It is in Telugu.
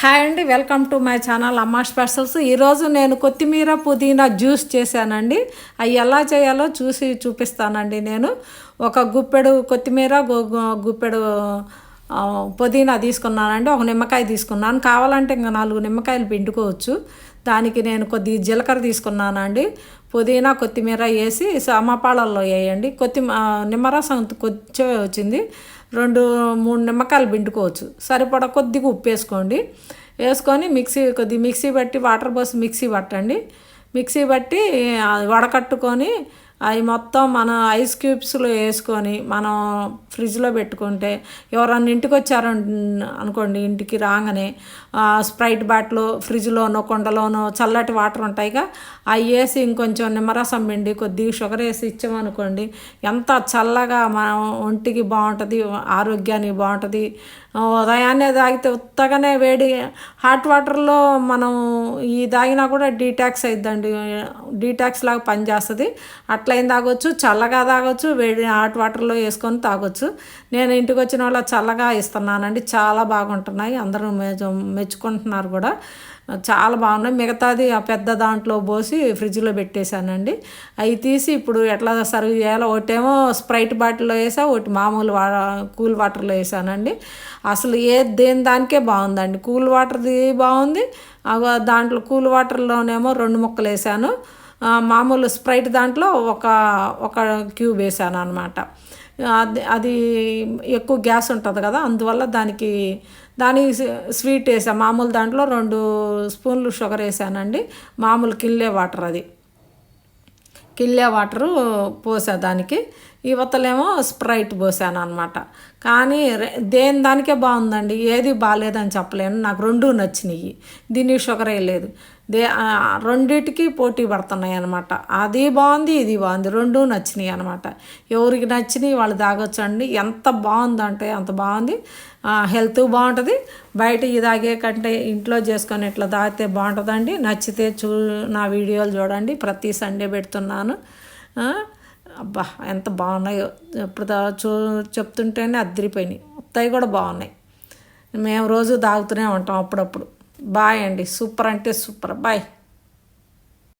హాయ్ అండి welcome to my channel Amma specials. ఈరోజు నేను కొత్తిమీర పుదీనా జ్యూస్ చేశానండి. అవి ఎలా చేయాలో చూసి చూపిస్తానండి నేను. ఒక గుప్పెడు కొత్తిమీర గుప్పెడు పుదీనా తీసుకున్నానండి. ఒక నిమ్మకాయ తీసుకున్నాను. కావాలంటే ఇంకా నాలుగు నిమ్మకాయలు పిండుకోవచ్చు. దానికి నేను కొద్ది జీలకర్ర తీసుకున్నానండి. పుదీనా కొత్తిమీర వేసి సమపాళల్లో వేయండి. కొత్తిమ నిమ్మరసం కొంచెం వచ్చింది. రెండు మూడు నిమ్మకాయలు పిండుకోవచ్చు. సరిపడా కొద్దిగా ఉప్పు వేసుకోండి. వేసుకొని మిక్సీ కొద్ది మిక్సీ బట్టి వాటర్ పోసి మిక్సీ పట్టండి. మిక్సీ బట్టి అది వడకట్టుకొని అవి మొత్తం మన ఐస్ క్యూబ్స్లో వేసుకొని మనం ఫ్రిడ్జ్లో పెట్టుకుంటే ఎవరన్నా ఇంటికి వచ్చారు అనుకోండి ఇంటికి రాగానే స్ప్రైట్ బాటిల్ ఫ్రిడ్జ్లోనో కుండలోనో చల్లటి వాటర్ ఉంటాయిగా అవి వేసి ఇంకొంచెం నిమ్మరసం పిండి కొద్దిగా షుగర్ వేసి ఇచ్చామనుకోండి ఎంత చల్లగా మనం ఒంటికి బాగుంటుంది ఆరోగ్యానికి బాగుంటుంది ఉదయాన్నే తాగితే ఉత్తగానే వేడి హాట్ వాటర్లో మనం ఈ తాగినా కూడా డీటాక్స్ అయిద్దండి డీటాక్స్ లాగా పనిచేస్తుంది. అట్లయిన తాగొచ్చు చల్లగా తాగొచ్చు వేడి హాట్ వాటర్లో వేసుకొని తాగొచ్చు. నేను ఇంటికి వచ్చిన వాళ్ళ చల్లగా ఇస్తున్నానండి. చాలా బాగుంటున్నాయి. అందరూ మె- మెచ్చుకుంటున్నారు కూడా. చాలా బాగున్నాయి. మిగతాది ఆ పెద్ద దాంట్లో పోసి ఫ్రిడ్జ్లో పెట్టేశానండి. అవి తీసి ఇప్పుడు ఎట్లా సర్వ్ చేయాలో ఒకటేమో స్ప్రైట్ బాటిల్లో వేసా ఒకటి మామూలు వా కూల్ వాటర్లో వేసానండి. అసలు ఏ దేని దానికే బాగుందండి. కూల్ వాటర్ది బాగుంది. దాంట్లో కూల్ వాటర్లోనేమో రెండు ముక్కలు వేసాను. మామూలు స్ప్రైట్ దాంట్లో ఒక ఒక క్యూబ్ వేసాను అనమాట అది అది ఎక్కువ గ్యాస్ ఉంటుంది కదా అందువల్ల దానికి దానికి స్వీట్ వేసా. మామూలు దాంట్లో రెండు స్పూన్లు షుగర్ వేసానండి. మామూలు కిల్లే వాటర్ అది. కిల్లే వాటరు పోసా దానికి. ఇవతలేమో స్ప్రైట్ పోసాను అనమాట కానీ దేని దానికే బాగుందండి? ఏది బాగాలేదని చెప్పలేను. నాకు రెండు నచ్చినాయి. దీనికి షుగర్ వేయలేదు దే రెండిటికి పోటీ పడుతున్నాయి అనమాట అది బాగుంది ఇది బాగుంది. రెండు నచ్చినాయి అనమాట ఎవరికి నచ్చినాయి వాళ్ళు తాగొచ్చండి. ఎంత బాగుందంటే అంత బాగుంది. హెల్త్ బాగుంటుంది. బయట ఇది తాగే కంటే ఇంట్లో చేసుకొని ఇట్లా తాగితే బాగుంటుందండి. నచ్చితే చూ నా వీడియోలు చూడండి. ప్రతి సండే పెడుతున్నాను. అబ్బా ఎంత బాగున్నాయో. ఇప్పుడు దా- చూ చెప్తుంటేనే అద్దరిపోయినాయి. అత్తయ్య కూడా బాగున్నాయి. మేము రోజు తాగుతూనే ఉంటాం అప్పుడప్పుడు. బాయ్ అండి. సూపర్ అంటే సూపర్. బాయ్.